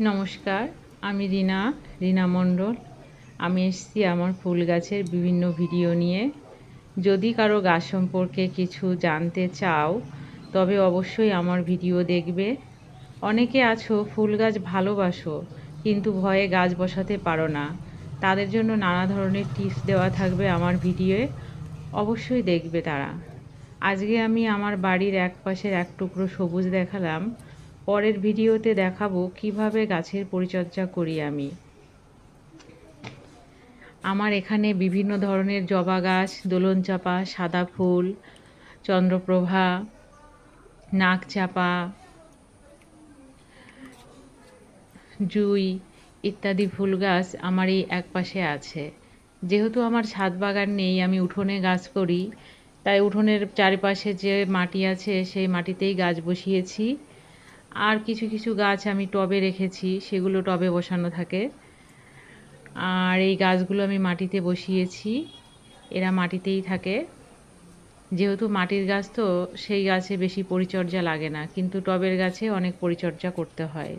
নমস্কার, আমি রিনা রিনা মণ্ডল। আমি এসেছি আমার ফুল গাছের বিভিন্ন ভিডিও নিয়ে। যদি কারও গাছ সম্পর্কে কিছু জানতে চাও, তবে অবশ্যই আমার ভিডিও দেখবে। অনেকে আছো, ফুল গাছ ভালোবাসো, কিন্তু ভয়ে গাছ বসাতে পারো না। তাদের জন্য নানা ধরনের টিপস দেওয়া থাকবে আমার ভিডিওয়ে। অবশ্যই দেখবে তারা। আজকে আমি আমার বাড়ির এক পাশের এক টুকরো সবুজ দেখালাম। পরের ভিডিওতে দেখাবো কীভাবে গাছের পরিচর্যা করি আমি। আমার এখানে বিভিন্ন ধরনের জবা গাছ, দোলন চাপা, সাদা ফুল, চন্দ্রপ্রভা, নাক চাপা, জুই ইত্যাদি ফুল গাছ আমার এই এক পাশে আছে। যেহেতু আমার ছাদ বাগান নেই, আমি উঠোনে গাছ করি, তাই উঠোনের চারিপাশে যে মাটি আছে, সেই মাটিতেই গাছ বসিয়েছি। আর কিছু কিছু গাছ আমি টবে রেখেছি, সেগুলো টবে বসানো থাকে। আর এই গাছগুলো আমি মাটিতে বসিয়েছি, এরা মাটিতেই থাকে। যেহেতু মাটির গাছ তো, সেই গাছে বেশি পরিচর্যা লাগে না, কিন্তু টবের গাছে অনেক পরিচর্যা করতে হয়।